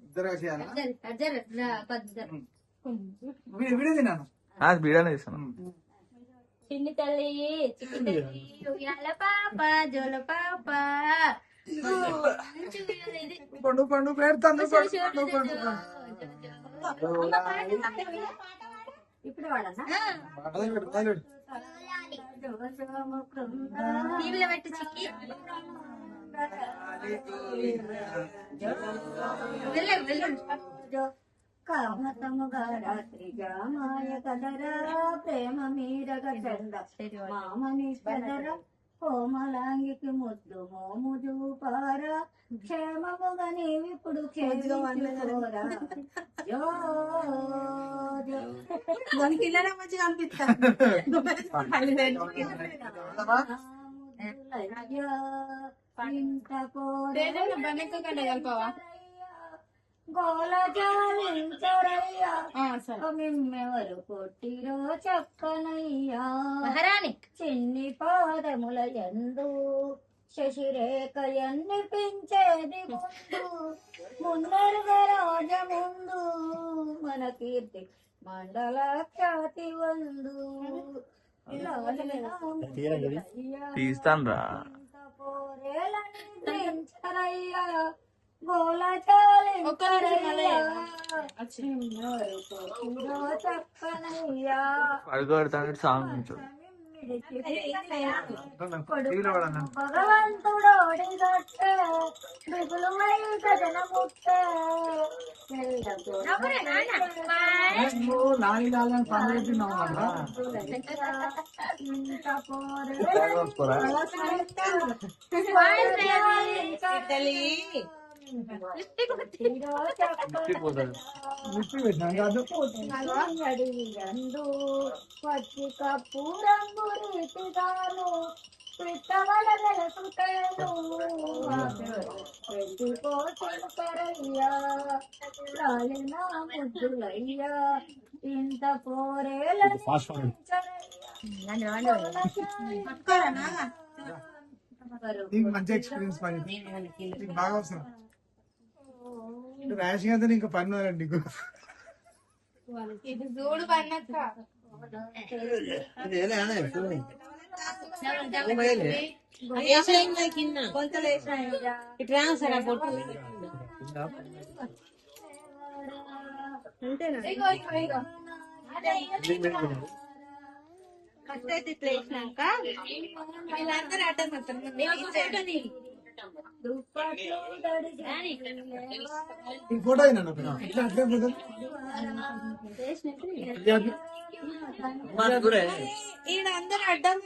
ఇద్దరు చేయాలా చిన్ని బీడానే తల్లి చిన్ని తల్లి ఉయ్యాల పాప జోల పాప. పండు పండు పెడతాను పండు పండు ఇప్పుడు వాడన్నా నీళ్ళ పెట్టి చిక్కి వెళ్ళండి వెళ్ళండి కామతముగా రాత్రి జామాయ కదరా ప్రేమ మీరగ చంద మామని కదరా కోమలాంగికి ముద్దు మోము చూపారా క్షేమముగా నీవిప్పుడు క్షేమించుకోరా జో. దానికి ఇల్లనే మంచిగా అనిపిస్తాను సరే. మిమ్మెవరు కొట్టిరో చెప్పనయ్యా. మహారాణి చిన్ని పాదముల ఎందు శశిరేఖ ఎన్నిపించేది ముందు? మున్నరుగా రాజ ముందు మన కీర్తి మండల ఖ్యాతి వందు. తీస్తాను రా ఒక్క నిమిషం మళ్ళీ. చెప్పనయ్యా పడుకోబెడతాను సాంగ్ భగవంతుడు టీవీలో వాడన్నా భగవంతుడోడి గట్టే తల్లి తిప్పిపోతుంది ముట్టి పెట్టినా కాదు అడిగిరందు పచ్చి కప్పు ముద్దులయ్యా ఇంత పోరేల మంచి ఎక్స్పీరియన్స్ బాగా అవసరం. ర్యాషింగ్ అయితే ఇంకా పని ఉన్నదండి నీకు. ఇది చూడు ఫస్ట్ అయితే ఇట్లా వేసినాక వీళ్ళందరూ అడ్డం వస్తారు ఈ ఫోటో అయినా ఇట్లా అట్లే పోతుంది ఈడ అందరూ అడ్డం